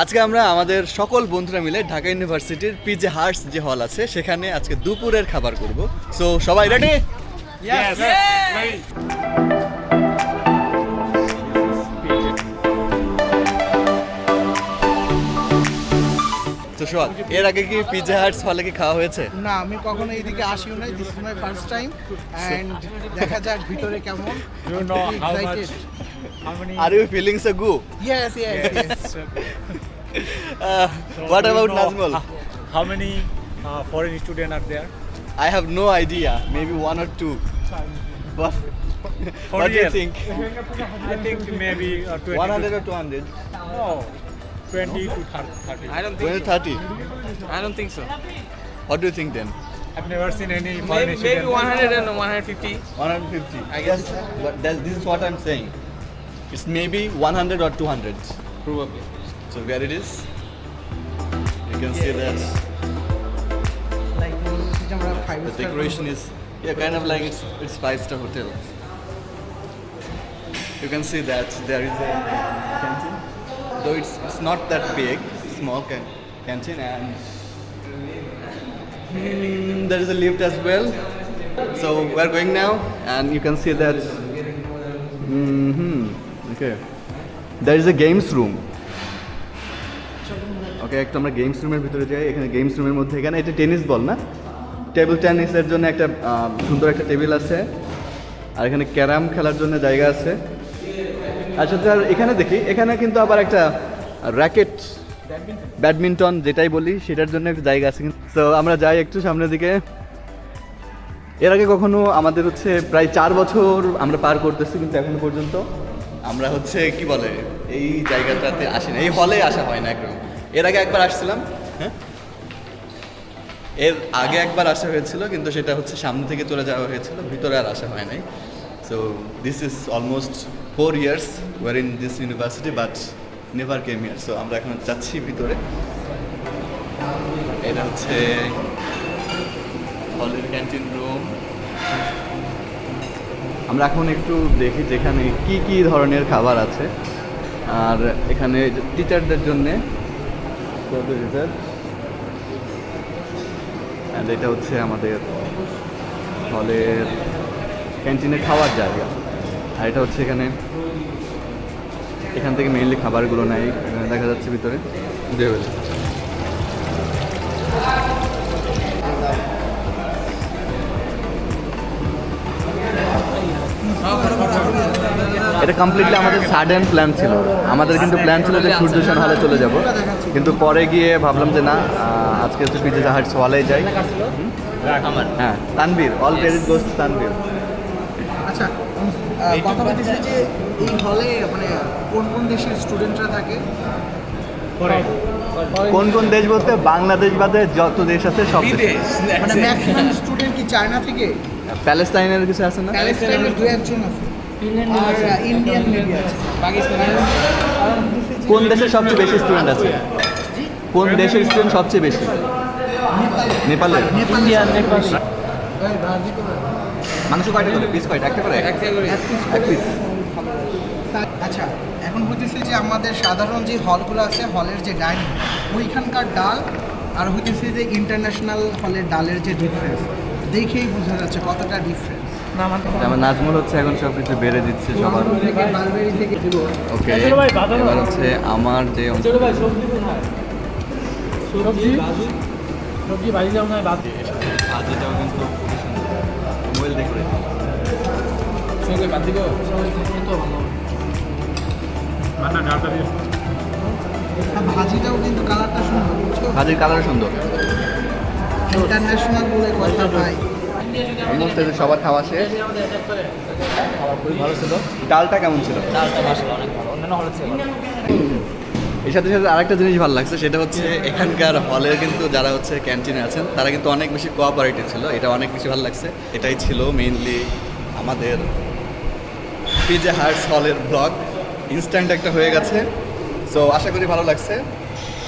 আজকে আমরা আমাদের সকল বন্ধুরা মিলে ঢাকা ইউনিভার্সিটির পিজে হার্টস যে হল আছে সেখানে আজকে দুপুরের খাবার করব। সো সবাই রেডি সোহাগ এর আগে কি পিজে হার্টস হলে কি খাওয়া হয়েছে? না আমি কখনো এইদিকে আসিও নাই this is my first time and দেখা যাক ভিতরে কেমন। Do you know How many? Are you feeling so good? Yes, yes, yes. Uh, what about Nazmul? Uh, how many uh, foreign students are there? I have no idea. Maybe one or two. But what do you think? I think maybe uh, 100 to, or 200? no, 20 to 30. I don't think. 20, 30? So. I don't think so. What do you think then? I've never seen any foreign Maybe, maybe 100 and 150. 150. I guess. but this is what I'm saying. It's maybe 100 or 200. Probably. So where it is. You can see that. Like the decoration is yeah, kind of like it's it's five star hotel. You can see that there is a canteen, though it's it's not that big, small can, canteen, and mm, there is a lift as well. So we're going now, and you can see that. Mm -hmm. Okay, there is a games room okay একটা আমরা games রুমের ভিতরে যাই। এখানে games রুমের মধ্যে এখানে এটা টেনিস বল না? টেবিল টেনিসের জন্য একটা সুন্দর একটা টেবিল আছে। আর এখানে ক্যারাম খেলার জন্য জায়গা আছে। আচ্ছা সাথে আর এখানে দেখি এখানে কিন্তু আবার একটা র্যাকেট ব্যাডমিন্টন যেটাই বলি সেটার জন্য একটা জায়গা আছে তো আমরা যাই একটু সামনের দিকে। এর আগে কখনো আমাদের হচ্ছে প্রায় চার বছর আমরা পার করতেছি কিন্তু এখনও পর্যন্ত। আমরা হচ্ছে, কি বলে, এই জায়গাটাতে আসি না, এই হলে আসা হয় না একদম এর আগে একবার আসছিলাম হ্যাঁ? এর আগে একবার আসা হয়েছিল, কিন্তু সেটা হচ্ছে সামনে থেকে চলে যাওয়া হয়েছিল, ভিতরে আর আসা হয় নাই। So this is almost four years were in this university but never came here so আমরা এখন যাচ্ছি ভিতরে। এটা হচ্ছে হলের ক্যান্টিন রুম আমরা এখন একটু দেখি যেখানে কি কি ধরনের খাবার আছে। আর এখানে টিচারদের জন্যে টিচার অ্যান্ড এটা হচ্ছে আমাদের হলের ক্যান্টিনে খাওয়ার জায়গা। আর এটা হচ্ছে এখানে এখান থেকে মেইনলি খাবারগুলো নেয়। এখানে দেখা যাচ্ছে ভিতরে। দেবে এটা কমপ্লিটলি আমাদের সাডেন প্ল্যান ছিল। আমাদের কিন্তু প্ল্যান ছিল যে সূর্যসেন হলে চলে যাব। কিন্তু পরে গিয়ে ভাবলাম যে না আজকে হচ্ছে পিজে জাহাজ হলেই যাই। হ্যাঁ Tanvir all credit goes to Tanvir. আচ্ছা কথা বলতেছি যে এই হলে মানে কোন কোন দেশের স্টুডেন্টরা থাকে? কোন কোন দেশ বলতে? বাংলাদেশ বাদে যত দেশ আছে সব দেশ। মানে ম্যাক্সিমাম স্টুডেন্ট কি চায়না থেকে? প্যালেস্তাইনের কিছু আছে না? প্যালেস্টাইনের দু একজন আছে। আর ইন্ডিয়ান মেবি আছে। পাকিস্তানি কোন দেশের সবচেয়ে বেশি স্টুডেন্ট আছে? কোন দেশের স্টুডেন্ট সবচেয়ে বেশি? নেপালি। মাংস কয়টা করে? পিস কয়টা? একটা করে? একটা করে। এক পিস আচ্ছা এখন হইতেছে যে আমাদের সাধারণ যে হলগুলো আছে হলের যে ডাইনিং ওইখানকার ডাল আর হইতেছে যে ইন্টারন্যাশনাল হলের ডালের যে ডিফারেন্স দেখেই বোঝা যাচ্ছে কতটা ডিফারেন্স আমার নাজমুল হচ্ছে এখন সব কিছু বেড়ে দিচ্ছে সবার। থেকে বারবেরি থেকে ওকে এবার হচ্ছে আমার যে অঞ্চল ভাজিটাও কিন্তু খুবই সুন্দর মোবাইল দেখে সঙ্গে বাদ দিব? আর ভাজিটাও কিন্তু কালারটা সুন্দর। ভাজির কালার সুন্দর। ইন্টারন্যাশনাল বলে কথা ভাই অলমোস্ট সবার খাওয়া শেষ। খাবার খুবই ভালো ছিল? ডালটা কেমন ছিল? ডালটা অনেক ভালো। অন্যান্য হলে ছিল। এর সাথে সাথে আরেকটা জিনিস ভালো লাগছে সেটা হচ্ছে এখানকার হলের কিন্তু যারা হচ্ছে ক্যান্টিনে আছেন তারা কিন্তু অনেক বেশি কোঅপারেটিভ ছিল। এটা অনেক বেশি ভালো লাগছে। এটাই ছিল মেইনলি আমাদের পিজে হার্টস হলের ব্লগ ইনস্ট্যান্ট একটা হয়ে গেছে। সো আশা করি ভালো লাগছে।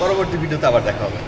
পরবর্তী ভিডিওতে আবার দেখা হবে।